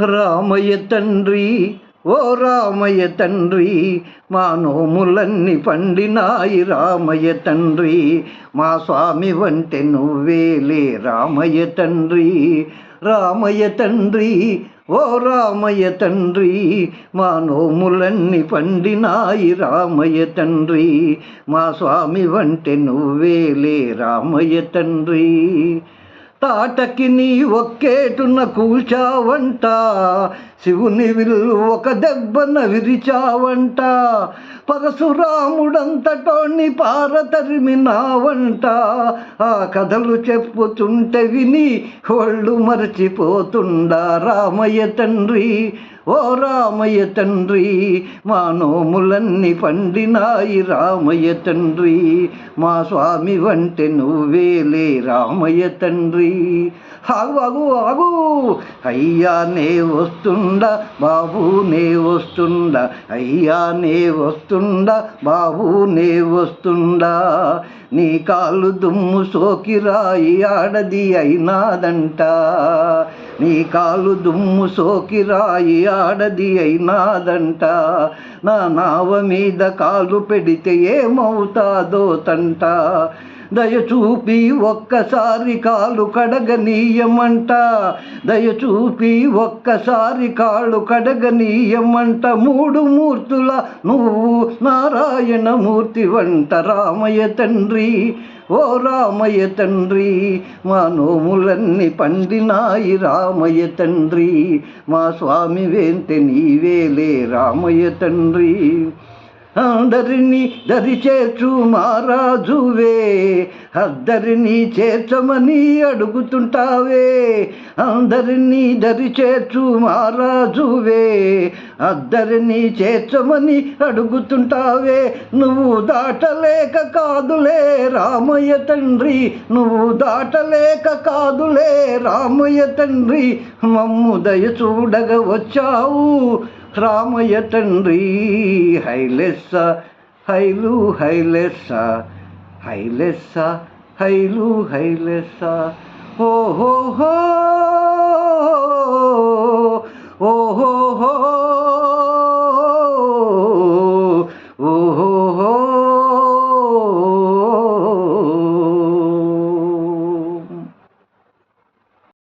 రామయ్య తండ్రి ఓ రామయ్య తండ్రి మా నోములన్నీ పండినాయి రామయ్య తండ్రి. మా స్వామి వంటే నువ్వేలే రామయ్య తండ్రి. రామయ్య తండ్రి ఓ రామయ్య తండ్రి మా నోములన్నీ పండినాయి రామయ్య తండ్రి. మా స్వామి వంటే నువ్వేలే రామయ్య తండ్రి. తాటకి నీ ఒక్కేటున్న కూల్చావంట. శివుని విల్లు ఒక దెబ్బన విరిచావంట. పరశురాముడంతటోని పారతరిమినావంట ఆ కథలు చెప్పుతుంటే విని ఒళ్ళు మరచిపోతుండా రామయ్య తండ్రి. ఓ రామయ్య తండ్రి మా నోములన్నీ పండినాయి రామయ్య తండ్రి. మా స్వామి వంటే నువ్వేలే రామయ్య తండ్రి. ఆగు ఆగు ఆగు. అయ్యా నే వస్తుండా బాబు నే వస్తుండా. అయ్యా నే వస్తుండా బాబు నే వస్తుండా. నీ కాళ్ళు దుమ్ము సోకిరాయి ఆడది అయినాదంట. నీ కాలు దుమ్ము సోకిరాయి ఆడది అయినాదంట. నా నావ మీద కాలు పెడితే ఏమవుతాదో తంట. దయచూపి ఒక్కసారి కాలు కడగనీయమంట. దయచూపి ఒక్కసారి కాళ్ళు కడగనీయమంట. మూడు మూర్తుల నువ్వు నారాయణ మూర్తి వంట రామయ్య తండ్రి. ఓ రామయ్య తండ్రి మా నోములన్నీ పండినాయి రామయ్య తండ్రి. మా స్వామి వేంటే నీవేలే రామయ్య తండ్రి. అందరినీ దరి చేర్చు మారాజువే అద్దరిని చేర్చమని అడుగుతుంటావే. అందరినీ దరి చేర్చు మారాజువే అద్దరిని చేర్చమని అడుగుతుంటావే. నువ్వు దాటలేక కాదులే రామయ్య తండ్రి. నువ్వు దాటలేక కాదులే రామయ్య తండ్రి. మమ్ము దయ చూడగ వచ్చావు. రామయ్య తండ్రి హైలెస్స హైలు హైలెస్స హైలెస్స హైలు హైలెస్స ఓహో